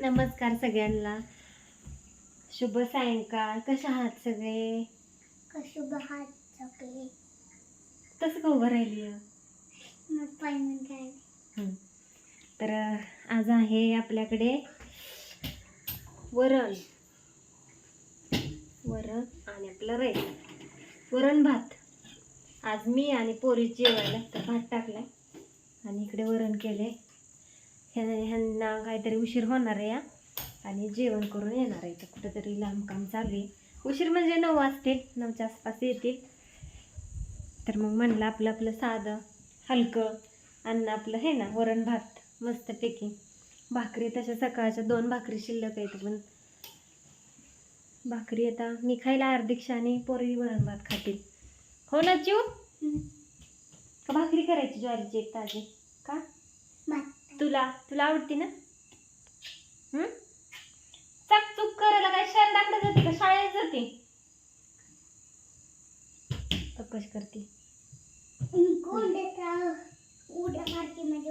नमस्कार सगळ्यांना. शुभ सायंकाळ. कशा आहात सगळे? शुभ हात सगळे? तसं का उभं राहिली मग काय तर आज आहे आपल्याकडे वरण. वरण आणि आपलं राईस. वरण भात. आज मी आणि पोरी जेवायला तर भात टाकलाय. आणि इकडे वरण केले ह्यांना काहीतरी उशीर होणार आहे या आणि जेवण करून येणार आहे. तर कुठंतरी लांब काम चालू आहे. उशीर म्हणजे नऊ वाजतील नऊच्या आसपास येतील. तर मग म्हणलं आपलं आपलं साधं हलकं अन्न आपलं हे ना वरण भात मस्तपैकी भाकरी तशा सकाळच्या दोन भाकरी शिल्लक आहेत पण भाकरी आता मी खायला अर्धिकशा आणि पोरी वरण भात खातील हो ना चिव का भाकरी करायची ज्वारीची एक ताजी? तुला तुला आवडते ना? हं? चाक चूक करायला काय? शाळेत जाते का? शाळेत जाते. तर कशी करते म्हणजे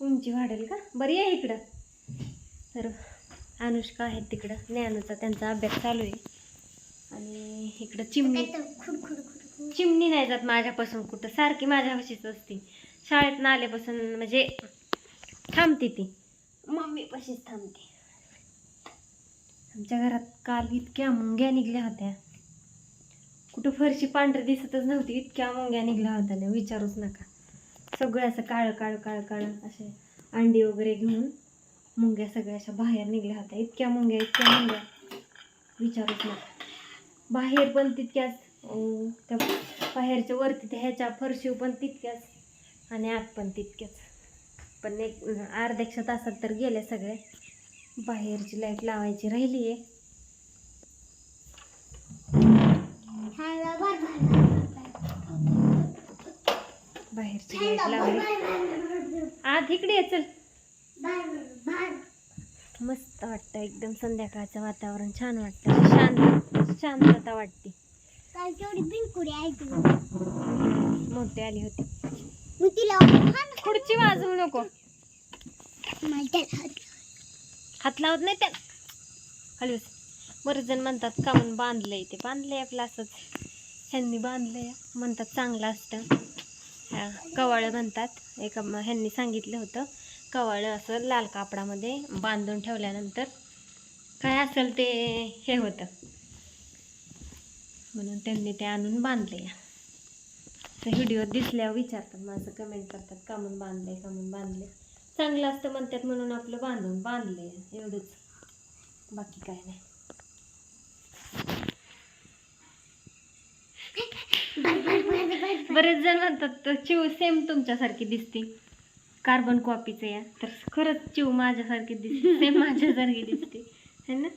उंची वाढेल का? बरी आहे इकडं. तर अनुष्का आहे तिकडं. ज्ञानूचा त्यांचा अभ्यास चालू आहे. आणि इकडं चिमणी चिमणी नाही जात माझ्यापासून कुठं. सारखी माझ्यापाशीच असते. शाळेत आल्यापासून म्हणजे थांबते ती. मम्मीपाशीच थांबते. आमच्या घरात काल इतक्या मुंग्या निघल्या होत्या. कुठं फरशी पांढरी दिसतच नव्हती इतक्या मुंग्या निघल्या होत्या. ना विचारूच नका. सगळं असं काळं काळं काळं काळं असे अंडी वगैरे घेऊन मुंग्या सगळ्या अशा बाहेर निघल्या होत्या. इतक्या मुंग्या इतक्या मुंग्या. विचारूच नका. बाहेर पण तितक्याच त्या बाहेरच्या वरती त्या ह्याच्या फरशी पण तितक्याच आणि आत पण तितक्याच पण एक अर्ध्याक्षा तासात तर गेल्या सगळे. बाहेरची लाइट लावायची राहिली आहे. बाहेरची. लाइट लावली. आत इकडे ये चल. मस्त वाटतं एकदम संध्याकाळचं वातावरण. छान वाटतं. शांत शांतता वाटते. मोठी आली होती. मी तिला. खुर्ची वाजवू नको. हात लावत नाही त्या खाली बस. बरेच जण म्हणतात का म्हणून बांधलंय ते. बांधलंय आपलं असंच ह्यांनी बांधलंय. म्हणतात चांगलं असतं. हा, कवाळं म्हणतात. एका ह्यांनी सांगितलं होतं. कवाळं असं लाल कापडामध्ये बांधून ठेवल्यानंतर काय असेल ते हे होतं. म्हणून त्यांनी ते आणून बांधले तर व्हिडिओ दिसल्यावर विचारतात माझं कमेंट करतात का म्हणून बांधले का म्हणून बांधले चांगलं असतं म्हणतात म्हणून आपलं बांधून बांधले एवढंच. बाकी काय नाही. बरेच जण म्हणतात तर चिव सेम तुमच्यासारखी दिसते. कार्बन कॉपीचं या. तर खरंच चिव माझ्यासारखी दिसते सेम माझ्यासारखी दिसते. है ना?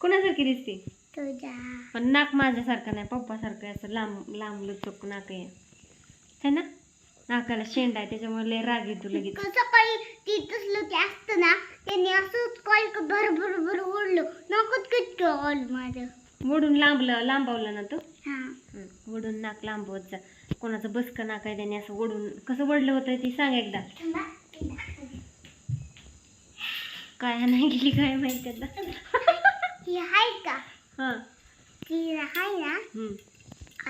कोणासारखी दिसते? पण नाक माझ्यासारखं नाही पप्पासारखं असं लांब लांब लचक नाक आहे. है ना? नाकाला शेंड आहे त्याच्यामुळे लय राग येतो लगेच. कसं काही ती तसलं ते असतं ना त्यांनी असंच कॉल भर भर ओढलं. नकोच ऑल माझं. वडून लांबलं लांबवलं ना तू? हा. वडून नाक लांबवत जा. कोणाचं बसकं नाक आहे त्याने असं वडून कसं वडलं होतं ती सांग एकदा. काय नाही गेली काय माहिती हां. ती आहे ना हं.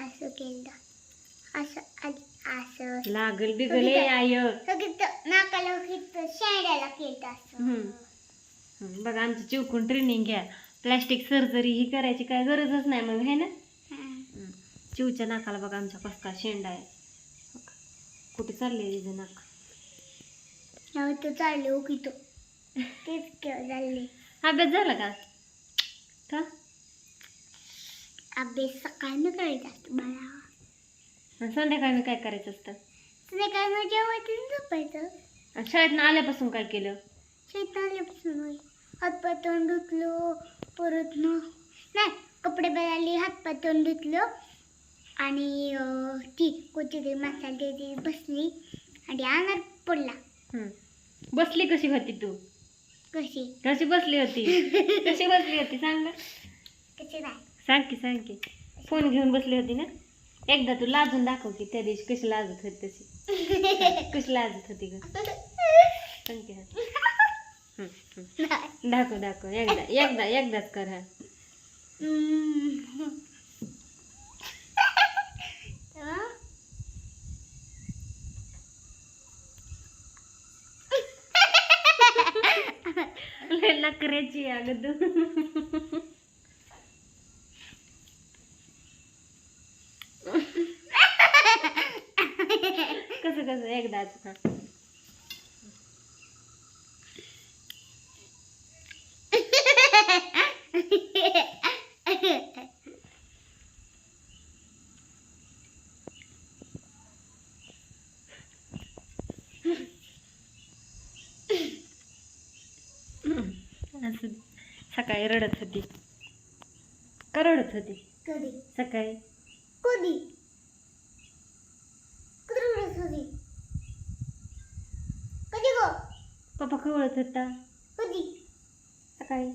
असं केलं. असं आधी असं. लागल बिगले आय सगळं नाकाला केलं शेंड्याला केलं असं. हम्म. हं, बघा आमची चिवकून ट्रेनिंग घ्या. प्लॅस्टिक सर्जरी ही करायची काय गरजच नाही मग है ना? हा. हं. चिवच्या नाकाला बघा आमच्या कसका शेंडा आहे. कुठे चालले तिचं नाक? तेव्हा तो चालले ओकी तो तेच केलं चालले अभ्यास झाला का? का? अभ्यास सकाळी न करायचा असतो मला आणि संध्याकाळी काय करायचं असतं? संध्याकाळी मग जेवायचं झोपायचं. आणि शाळेतनं आल्यापासून काय केलं? शेतात आल्यापासून होय. हातपाय तोंड धुतलो परत न नाही कपडे बदलले हातपाय तोंड धुतलो आणि अं, ती कोथिंबीर मसाले ती बसली आणि अनार पडला. हं. बसली कशी होती तू? कशी? कशी बसली होती? कशी बसली होती सांग ना. कशी नाही. सांग की सांग की. फोन घेऊन बसली होती ना? एकदा तू लाजून दाखव की त्या दिवशी कशी लाजत होती तशी. कशी लाजत होती ग. सांग की दाखव दाखव. एकदा एकदा एकदाच कर. हा हम्म. लय अगं तू कसं कसं एकदाच सकाळी रडत होती. का रडत होती? कधी? सकाळी? कधी उडत होती कधी गो पप्पा खवळत होता? कधी? सकाळी.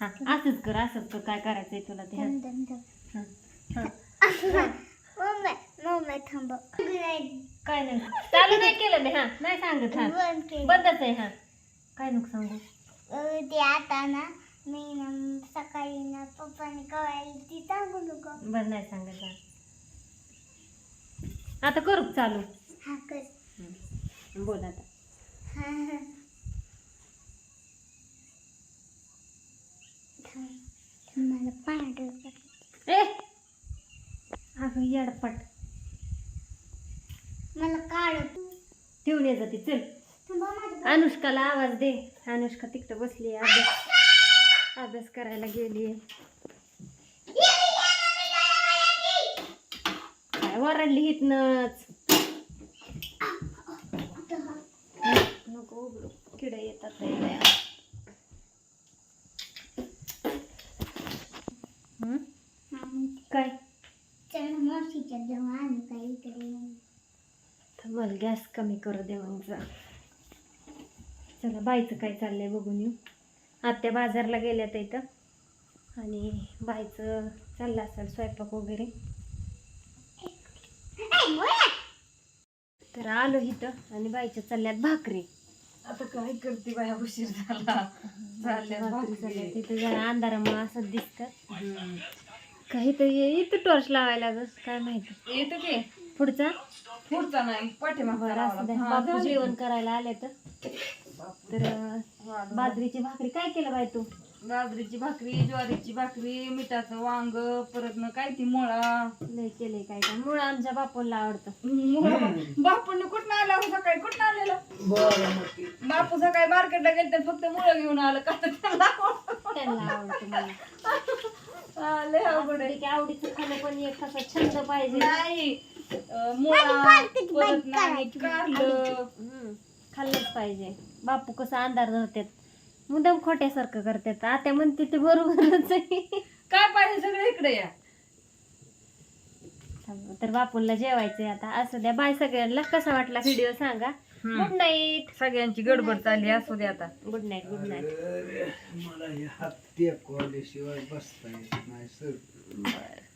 हा असंच कर असंच कर. काय करायचंय तुला ते. थांब थांब थांब. हा. हा. मम्मी मम्मी थांब. काय नाही. चालू नाही केलं मी हा. नाही सांगत हा. बंद केलं. बंदच आहे हा. काय नको सांगू. ते आता ना मी ना सकाळी ना पप्पाने ती सांगू नको. बरं नाही सांगत हा. आता करू चालू. हा कर. बोल आता. हा हा. मला पांढरं ए! अगं येडपट. मला काढ ठेवून ये जाते चल. थांबा माझं अनुष्काला आवाज दे. अनुष्का तिकडं बसली अभ्यास अभ्यास करायला गेली वरडली हितनच. नको किडा येतात? काय? मला गॅस कमी करू दे मग जा. चला बाईचं काय चाललंय बघून येऊ. आत्या बाजारला गेल्यात इथं. आणि बाईचं चाललं असेल स्वयंपाक वगैरे. तर आलो इथं आणि बाईच्या चालल्यात भाकरी. आता काय करते बाया उशीर झाला. चालल्या भाकरी भाकरी. चालल्यात. तिथं जरा अंधारामुळे असं दिसतं. काही तर इथं टॉर्च लावायला ग काय माहिती. येतो की. पुढचा? पुढचा नाही पाठीमागचा बरं असं द्या लावला. हा, बापू झाली. जेवण करायला आले तर. तर बाजरीची भाकरी काय केलं बाई तू? बाजरीची भाकरी ज्वारीची भाकरी मिठाचं वांग परत न काय ती मुळा. लय केले काय काय. मुळं आमच्या बापूला आवडतं. बापूंनी कुठं आला हो सकाळी? कुठं आलेला? बापू सकाळी मार्केटला गेले तर फक्त मुळं घेऊन आलं का तर त्याला आवडतं. त्यांना आवडतं मला हा, लय आहे. आवडीचं खाणं पण एक असा छंद पाहिजे. नाही. अं, मुळा परत नाही कारलं हम्म, खाल्लंच पाहिजे. बापू कसं अंधार धरतात. मुद्दाम खोट्यासारखं करतात. आत्या म्हणते ते बरोबरच आहे. काय पाहिजे सगळं इकडे या. तर बापूला जेवायचंय आता. असं द्या बाय सगळ्यांना. कसा वाटला व्हिडिओ सांगा. गुड नाईट सगळ्यांची गडबड चालली असू दे आता. गुड नाईट गुड नाईट मला हे हात टेकवल्याशिवाय बसता येत नाही सर.